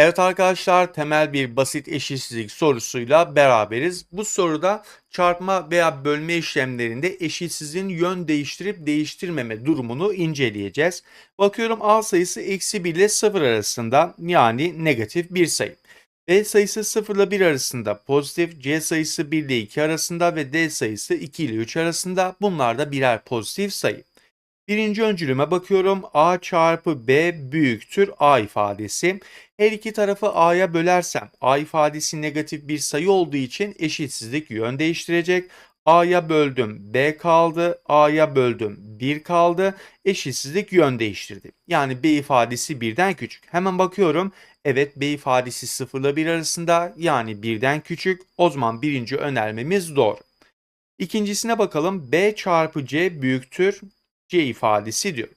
Evet arkadaşlar temel bir basit eşitsizlik sorusuyla beraberiz. Bu soruda çarpma veya bölme işlemlerinde eşitsizliğin yön değiştirip değiştirmeme durumunu inceleyeceğiz. Bakıyorum A sayısı eksi 1 ile 0 arasında yani negatif bir sayı. B sayısı 0 ile 1 arasında pozitif, C sayısı 1 ile 2 arasında ve D sayısı 2 ile 3 arasında bunlar da birer pozitif sayı. Birinci öncülüme bakıyorum. A çarpı B büyüktür A ifadesi. Her iki tarafı A'ya bölersem A ifadesi negatif bir sayı olduğu için eşitsizlik yön değiştirecek. A'ya böldüm B kaldı. A'ya böldüm 1 kaldı. Eşitsizlik yön değiştirdi. Yani B ifadesi birden küçük. Hemen bakıyorum. Evet B ifadesi 0 ile 1 arasında yani birden küçük. O zaman birinci önermemiz doğru. İkincisine bakalım. B çarpı C büyüktür C ifadesi diyor.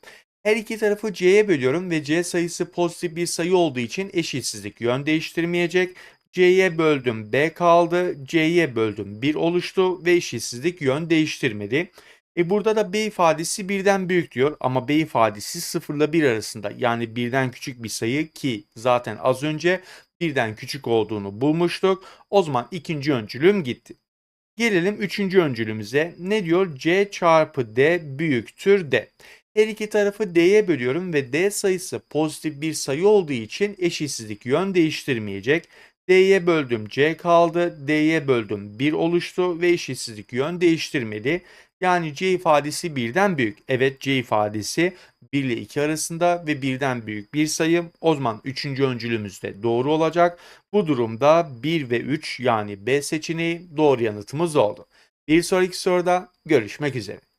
Her iki tarafı C'ye bölüyorum ve C sayısı pozitif bir sayı olduğu için eşitsizlik yön değiştirmeyecek. C'ye böldüm B kaldı. C'ye böldüm 1 oluştu ve eşitsizlik yön değiştirmedi. E burada da B ifadesi birden büyük diyor ama B ifadesi 0 ile 1 arasında yani birden küçük bir sayı ki zaten az önce birden küçük olduğunu bulmuştuk. O zaman ikinci öncülüm gitti. Gelelim üçüncü öncülümüze. Ne diyor? C çarpı D büyüktür D. Her iki tarafı D'ye bölüyorum ve D sayısı pozitif bir sayı olduğu için eşitsizlik yön değiştirmeyecek. D'ye böldüm C kaldı. D'ye böldüm 1 oluştu ve eşitsizlik yön değiştirmedi. Yani C ifadesi birden büyük. Evet C ifadesi 1 ile 2 arasında ve birden büyük bir sayı. O zaman 3. öncülümüz de doğru olacak. Bu durumda 1 ve 3 yani B seçeneği doğru yanıtımız oldu. Bir sonraki soruda görüşmek üzere.